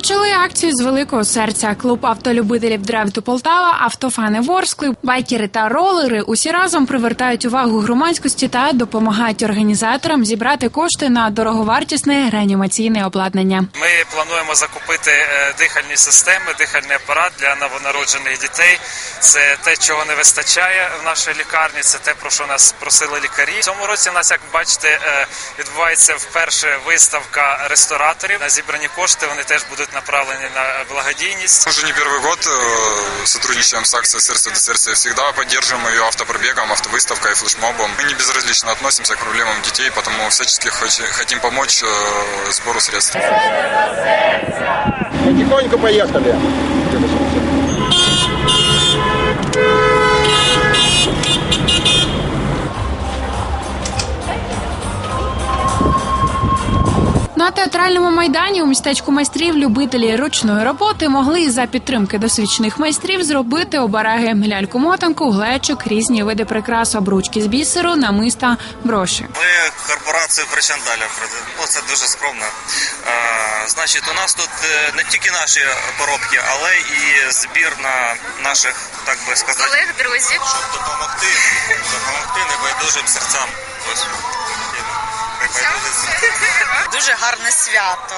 Почали акцію з великого серця. Клуб автолюбителів Древту Полтава, автофани Ворскли, байкери та ролери усі разом привертають увагу громадськості та допомагають організаторам зібрати кошти на дороговартісне реанімаційне обладнання. Ми плануємо закупити е, дихальні системи, дихальний апарат для новонароджених дітей. Це те, чого не вистачає в нашій лікарні. Це те, про що нас просили лікарі. В цьому році у нас, як бачите, е, відбувається вперше виставка рестораторів. На зібрані кошти вони теж будуть направлені на благодійність. Уже не первый год э, сотрудничаем с акцией «Сердце до сердца» и всегда поддерживаем ее автопробегом, автовыставкой, флешмобом. Мы не безразлично относимся к проблемам детей, потому всячески хоч- хотим помочь э, сбору средств. Потихоньку поехали. На театральному майдані у містечку майстрів любителі ручної роботи могли за підтримки досвідчених майстрів зробити обереги ляльку мотанку, глечик, різні види прикрас, обручки з бісеру, намиста, броші. Ми корпорацію Причандаля це дуже скромно. Е, значить, у нас тут е, не тільки наші поробки, але і збір на наших, так би сказати, Колег, друзів. щоб допомогти, допомогти небайдужим серцям. Ось. Дуже гарне свято.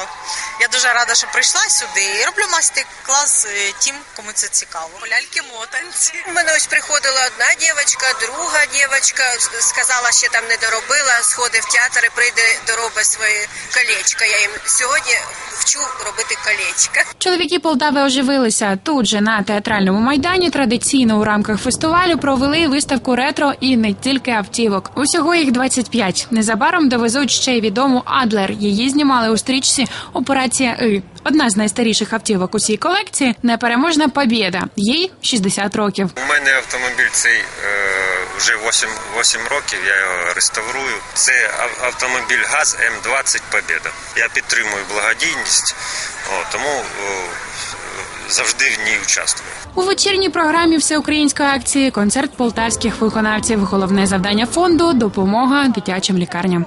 Я дуже рада, що прийшла сюди. І роблю майстер-клас е, тим, кому це цікаво. Ляльки мотанці. У мене ось приходила одна дівчинка, друга дівчинка, сказала, що там не доробила, сходить в театр і прийде доробить своє колечко. Я їм сьогодні вчу робити колечко. Чоловіки Полтави оживилися. Тут же на театральному майдані традиційно у рамках фестивалю провели виставку ретро і не тільки автівок. Усього їх 25. Незабаром довезуть ще й відому Адлер. Її знімали у стрічці Операція И. Одна з найстаріших автівок у цій колекції непереможна Побєда. Їй 60 років. У мене автомобіль цей е, вже 8, 8 років, я його реставрую. Це автомобіль ГАЗ М20 Побєда. Я підтримую благодійність, о, тому о, завжди в ній участвую. У вечірній програмі всеукраїнської акції концерт полтавських виконавців. Головне завдання фонду допомога дитячим лікарням.